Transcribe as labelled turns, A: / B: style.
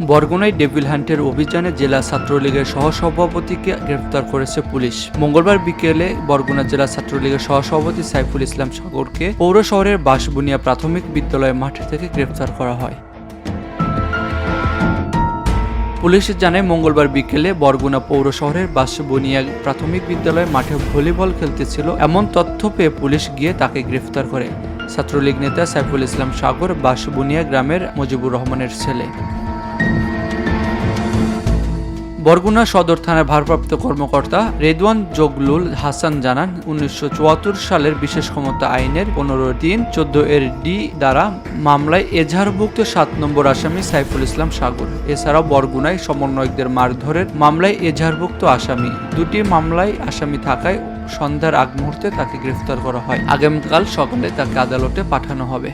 A: বরগুনায় devil হান্টের অভিযানে জেলা ছাত্রলীগের সহসভাপতিকে গ্রেফতার করেছে পুলিশ। মঙ্গলবার বিকেলে বরগুনা জেলা ছাত্রলীগের সহসভাপতি সাইফুল ইসলাম সাগরকে পৌর শহরের বাঁশবুনিয়া প্রাথমিক বিদ্যালয় মাঠ থেকে গ্রেফতার করা হয়। পুলিশ জানায়, মঙ্গলবার বিকেলে বরগুনা পৌর শহরের বাঁশবুনিয়া প্রাথমিক বিদ্যালয় মাঠে ভলিবল খেলতেছিল এমন তথ্য পেয়ে পুলিশ গিয়ে তাকে গ্রেফতার করে। ছাত্রলীগ নেতা সাইফুল ইসলাম সাগর বাঁশবুনিয়া গ্রামের মুজিবুর রহমানের ছেলে। বরগুনা সদর থানার ভারপ্রাপ্ত কর্মকর্তা রেদওয়ান জগলুল হাসান জানান, উনিশশো চুয়াত্তর সালের বিশেষ ক্ষমতা আইনের পনেরো তিন চোদ্দ এর ডি দ্বারা মামলায় এজাহারভুক্ত সাত নম্বর আসামি সাইফুল ইসলাম সাগর। এছাড়াও বরগুনায় সমন্বয়কদের মারধরের মামলায় এজাহারভুক্ত আসামি। দুটি মামলায় আসামি থাকায় সন্ধ্যার আগ মুহূর্তে তাকে গ্রেফতার করা হয়। আগামীকাল সকালে তাকে আদালতে পাঠানো হবে।